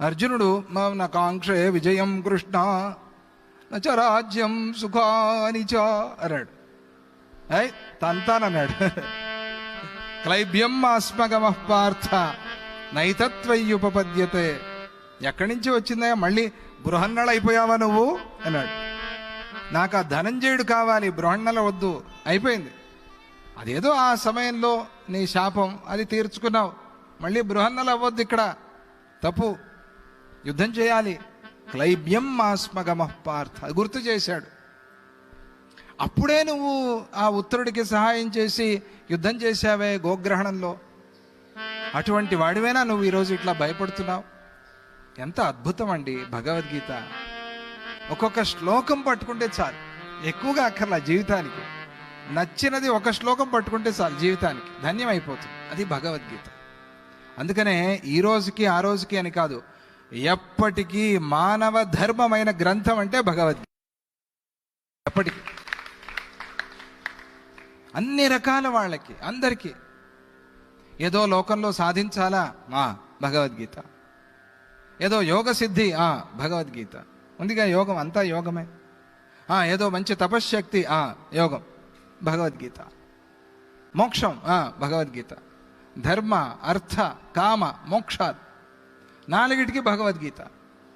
అర్జునుడు నా కాంక్షే విజయం కృష్ణ. నచ రాజ్యం సుఖానిచ చ అన్నాడు. అయ్ తంతానన్నాడు క్లైబ్యం ఆస్మగమ పార్థ. నైతత్వయ్యుపపద్యతే ఎక్కడి నుంచి వచ్చిందా మళ్ళీ బృహన్నళ అయిపోయావా నువ్వు? అన్నాడు. నాకు ఆ ధనంజయుడు కావాలి బృహన్నల వద్దు. అయిపోయింది. అదేదో ఆ సమయంలో నీ శాపం అది తీర్చుకున్నావు. మళ్ళీ బృహన్నలు అవ్వద్దు ఇక్కడ. తప్పు. యుద్ధం చేయాలి. క్లైబ్యం మాస్మగమ పార్థ. గుర్తు చేశాడు. అప్పుడే నువ్వు ఆ ఉత్తరుడికి సహాయం చేసి యుద్ధం చేశావే గోగ్రహణంలో. అటువంటి వాడివేనా నువ్వు ఈరోజు ఇట్లా భయపడుతున్నావు? ఎంత అద్భుతం అండి భగవద్గీత. ఒక్కొక్క శ్లోకం పట్టుకుంటే చాలు. ఎక్కువగా అక్కర్లా జీవితానికి. నచ్చినది ఒక శ్లోకం పట్టుకుంటే చాలు జీవితానికి. ధన్యమైపోతుంది. అది భగవద్గీత. అందుకనే ఈ రోజుకి ఆ రోజుకి అని కాదు. ఎప్పటికీ మానవ ధర్మమైన గ్రంథం అంటే భగవద్గీత. ఎప్పటికీ. అన్ని రకాల వాళ్ళకి అందరికీ. ఏదో లోకంలో సాధించాలా? ఆ భగవద్గీత. ఏదో యోగ సిద్ధి? ఆ భగవద్గీత. ఉందిగా యోగం అంతా యోగమే. ఆ ఏదో మంచి తపశ్శక్తి? ఆ యోగం. భగవద్గీత. మోక్షం? ఆ భగవద్గీత. ధర్మ అర్థ కామ మోక్షాత్. నాలుగిటికి భగవద్గీత